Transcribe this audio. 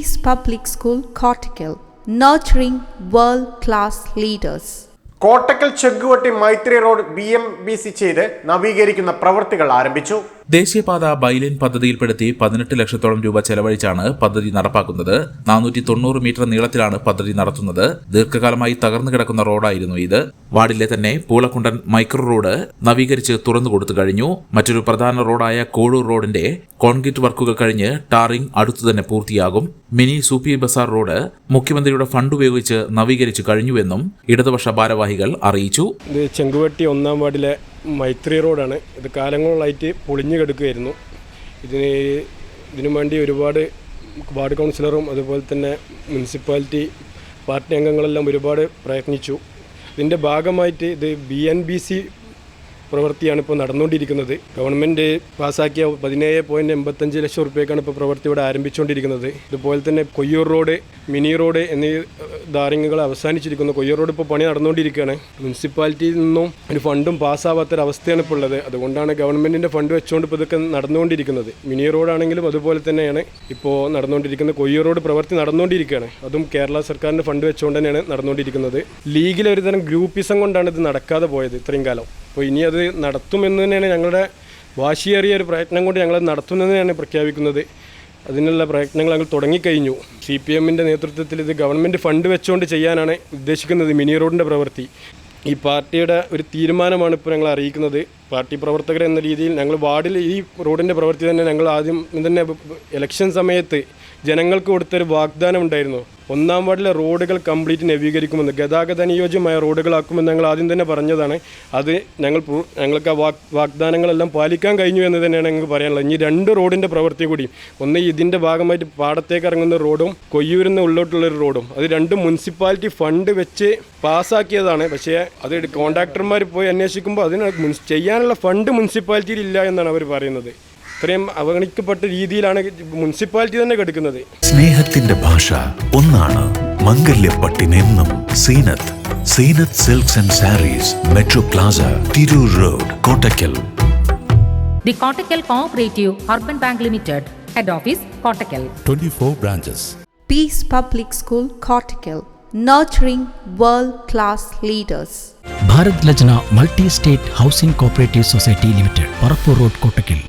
Peace Public School, Cortical, nurturing world class leaders. Kottakkal Chenguvetti Maithri road B M B C ചെയ്ത് നവീകരിക്കുന്ന പ്രവൃത്തികൾ ആരംഭിച്ചു ദേശീയപാത byline പദ്ധതിയിൽപ്പെടുത്തി പതിനെട്ട് ലക്ഷത്തോളം രൂപ ചെലവഴിച്ചാണ് പദ്ധതി നടപ്പാക്കുന്നത്. നാനൂറ്റി തൊണ്ണൂറ് മീറ്റർ നീളത്തിലാണ് പദ്ധതി നടത്തുന്നത്. ദീർഘകാലമായി തകർന്നു കിടക്കുന്ന റോഡായിരുന്നു ഇത്. വാർഡിലെ തന്നെ പൂളക്കുണ്ടൻ മൈക്രോ റോഡ് നവീകരിച്ച് തുറന്നു കൊടുത്തു കഴിഞ്ഞു. മറ്റൊരു പ്രധാന റോഡായ കോഴൂർ റോഡിന്റെ കോൺക്രീറ്റ് വർക്കുകൾ കഴിഞ്ഞ് ടാറിംഗ് അടുത്തു തന്നെ പൂർത്തിയാകും. മിനി സൂപ്പി ബസാർ റോഡ് മുഖ്യമന്ത്രിയുടെ ഫണ്ട് ഉപയോഗിച്ച് നവീകരിച്ചു കഴിഞ്ഞുവെന്നും ഇടതുപക്ഷ ഭാരവാഹികൾ അറിയിച്ചു. ചെങ്കുവട്ടി ഒന്നാം വാർഡിലെ മൈത്രി റോഡാണ്. ഇത് കാലങ്ങളായിട്ട് പൊളിഞ്ഞു കിടക്കുകയായിരുന്നു. ഇതിന് ഇതിനു വേണ്ടി ഒരുപാട് വാർഡ് കൗൺസിലറും അതുപോലെ തന്നെ മുനിസിപ്പാലിറ്റി പാർട്ടി അംഗങ്ങളെല്ലാം ഒരുപാട് പ്രയത്നിച്ചു. ഇതിന്റെ ഭാഗമായിട്ട് ഇത് ബി എൻ ബി സി പ്രവൃത്തിയാണ് ഇപ്പോൾ നടന്നുകൊണ്ടിരിക്കുന്നത്. ഗവൺമെന്റ് പാസ്സാക്കിയ പതിനേഴ് പോയിന്റ് എൺപത്തഞ്ച് ലക്ഷം റുപ്യക്കാണ് ഇപ്പോൾ പ്രവൃത്തി ഇവിടെ ആരംഭിച്ചുകൊണ്ടിരിക്കുന്നത്. ഇതുപോലെ തന്നെ കൊയ്യൂർ റോഡ് മിനി റോഡ് എന്നീ ധാരങ്ങൾ അവസാനിച്ചിരിക്കുന്നു. കൊയ്യൂർ റോഡ് ഇപ്പോൾ പണി നടന്നുകൊണ്ടിരിക്കുകയാണ്. മുനിസിപ്പാലിറ്റിയിൽ നിന്നും ഒരു ഫണ്ടും പാസ്സാവാത്തൊരവസ്ഥയാണ് ഇപ്പോൾ ഉള്ളത്. അതുകൊണ്ടാണ് ഗവൺമെന്റിന്റെ ഫണ്ട് വെച്ചുകൊണ്ട് ഇപ്പോൾ ഇതൊക്കെ നടന്നുകൊണ്ടിരിക്കുന്നത്. മിനി റോഡാണെങ്കിലും അതുപോലെ തന്നെയാണ് ഇപ്പോൾ നടന്നുകൊണ്ടിരിക്കുന്നത്. കൊയ്യൂർ റോഡ് പ്രവൃത്തി നടന്നുകൊണ്ടിരിക്കുകയാണ്. അതും കേരള സർക്കാരിന്റെ ഫണ്ട് വെച്ചുകൊണ്ട് തന്നെയാണ് നടന്നുകൊണ്ടിരിക്കുന്നത്. ലീഗിലെ ഒരു തരം ഗ്രൂപ്പിസം കൊണ്ടാണ് ഇത് നടക്കാതെ പോയത് ഇത്രയും കാലം. അപ്പോൾ ഇനി അത് നടത്തുമെന്ന് തന്നെയാണ് ഞങ്ങളുടെ വാശിയേറിയ ഒരു പ്രയത്നം കൊണ്ട് ഞങ്ങളത് നടത്തുമെന്ന് തന്നെയാണ് പ്രഖ്യാപിക്കുന്നത്. അതിനുള്ള പ്രയത്നങ്ങൾ ഞങ്ങൾ തുടങ്ങിക്കഴിഞ്ഞു. സി പി എമ്മിന്റെ നേതൃത്വത്തിൽ ഇത് ഗവൺമെന്റ് ഫണ്ട് വെച്ചുകൊണ്ട് ചെയ്യാനാണ് ഉദ്ദേശിക്കുന്നത് മിനി റോഡിന്റെ പ്രവൃത്തി. ഈ പാർട്ടിയുടെ ഒരു തീരുമാനമാണ് ഇപ്പോൾ ഞങ്ങൾ അറിയിക്കുന്നത്. പാർട്ടി പ്രവർത്തകർ എന്ന രീതിയിൽ ഞങ്ങൾ വാർഡിൽ ഈ റോഡിന്റെ പ്രവൃത്തി തന്നെ ഞങ്ങൾ ആദ്യം തന്നെ ഇലക്ഷൻ സമയത്ത് ജനങ്ങൾക്ക് കൊടുത്തൊരു വാഗ്ദാനം ഉണ്ടായിരുന്നു. ഒന്നാം വാർഡിലെ റോഡുകൾ കംപ്ലീറ്റ് നവീകരിക്കുമെന്ന് ഗതാഗത അനുയോജ്യമായ റോഡുകളാക്കുമെന്ന് ഞങ്ങൾ ആദ്യം തന്നെ പറഞ്ഞതാണ്. അത് ഞങ്ങൾ ഞങ്ങൾക്ക് ആ വാഗ് വാഗ്ദാനങ്ങളെല്ലാം പാലിക്കാൻ കഴിഞ്ഞു എന്ന് തന്നെയാണ് ഞങ്ങൾക്ക് പറയാനുള്ളത്. ഇനി രണ്ട് റോഡിന്റെ പ്രവൃത്തി കൂടി ഒന്ന് ഇതിന്റെ ഭാഗമായിട്ട് പാടത്തേക്ക് ഇറങ്ങുന്ന റോഡും കൊയ്യൂരിൽ നിന്ന് ഉള്ളോട്ടുള്ളൊരു റോഡും. അത് രണ്ട് മുനിസിപ്പാലിറ്റി ഫണ്ട് വെച്ച് പാസ്സാക്കിയതാണ്. പക്ഷേ അത് കോൺട്രാക്ടർമാർ പോയി അന്വേഷിക്കുമ്പോൾ അതിന് മുൻസ് ചെയ്യാനുള്ള ഫണ്ട് മുനിസിപ്പാലിറ്റിയിൽ ഇല്ല എന്നാണ് അവർ പറയുന്നത്. ഇത്രയും അവഗണിക്കപ്പെട്ട രീതിയിലാണ് മുനിസിപ്പാലിറ്റി തന്നെ കെടുക്കുന്നത്. സ്നേഹത്തിന്റെ ഭാഷ ഒന്നാണ് മംഗല്യപ്പട്ടിനെന്നും Seenath. Seenath silks and saris metro plaza Tirur road Kottakkal. The Kottakkal Cooperative Urban Bank Limited, Head Office, Kottakkal. 24 branches. Peace public school Cortical, nurturing world class leaders. Bharat Lajna multi state housing cooperative society limited Parappur road Kottakkal